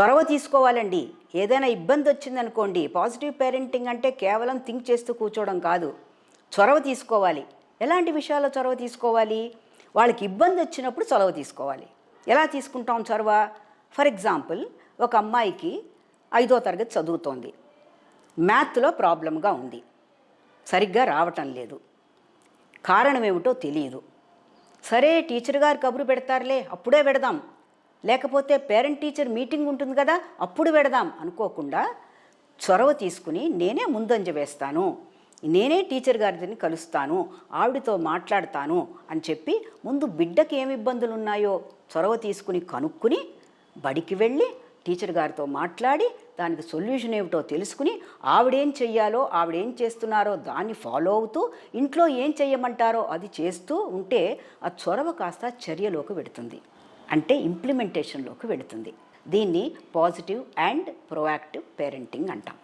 చొరవ తీసుకోవాలండి. ఏదైనా ఇబ్బంది వచ్చిందనుకోండి పాజిటివ్ పేరెంటింగ్ అంటే కేవలం థింక్ చేస్తూ కూర్చోవడం కాదు. చొరవ తీసుకోవాలి. ఎలాంటి విషయాల్లో చొరవ తీసుకోవాలి? వాళ్ళకి ఇబ్బంది వచ్చినప్పుడు చొరవ తీసుకోవాలి. ఎలా తీసుకుంటాం చొరవ? ఫర్ ఎగ్జాంపుల్ ఒక అమ్మాయికి ఐదో తరగతి చదువుతోంది. మ్యాథ్లో ప్రాబ్లంగా ఉంది. సరిగ్గా రావటం లేదు. కారణం ఏమిటో తెలియదు. సరే టీచర్ గారు కబురు పెడతారులే అప్పుడే పెడదాం. లేకపోతే పేరెంట్ టీచర్ మీటింగ్ ఉంటుంది కదా అప్పుడు పెడదాం అనుకోకుండా చొరవ తీసుకుని నేనే ముందంజ వేస్తాను. నేనే టీచర్ గారిని కలుస్తాను ఆవిడతో మాట్లాడతాను అని చెప్పి ముందు బిడ్డకి ఏమి ఇబ్బందులు ఉన్నాయో చొరవ తీసుకుని కనుక్కుని బడికి వెళ్ళి టీచర్ గారితో మాట్లాడి దానికి సొల్యూషన్ ఏమిటో తెలుసుకుని ఆవిడేం చెయ్యాలో ఆవిడేం చేస్తున్నారో దాన్ని ఫాలో అవుతూ ఇంట్లో ఏం చెయ్యమంటారో అది చేస్తూ ఉంటే ఆ చొరవ కాస్త చర్యలోకి పెడుతుంది అంటే ఇంప్లిమెంటేషన్లోకి వెళుతుంది. దీన్ని పాజిటివ్ అండ్ ప్రోయాక్టివ్ పేరెంటింగ్ అంటాం.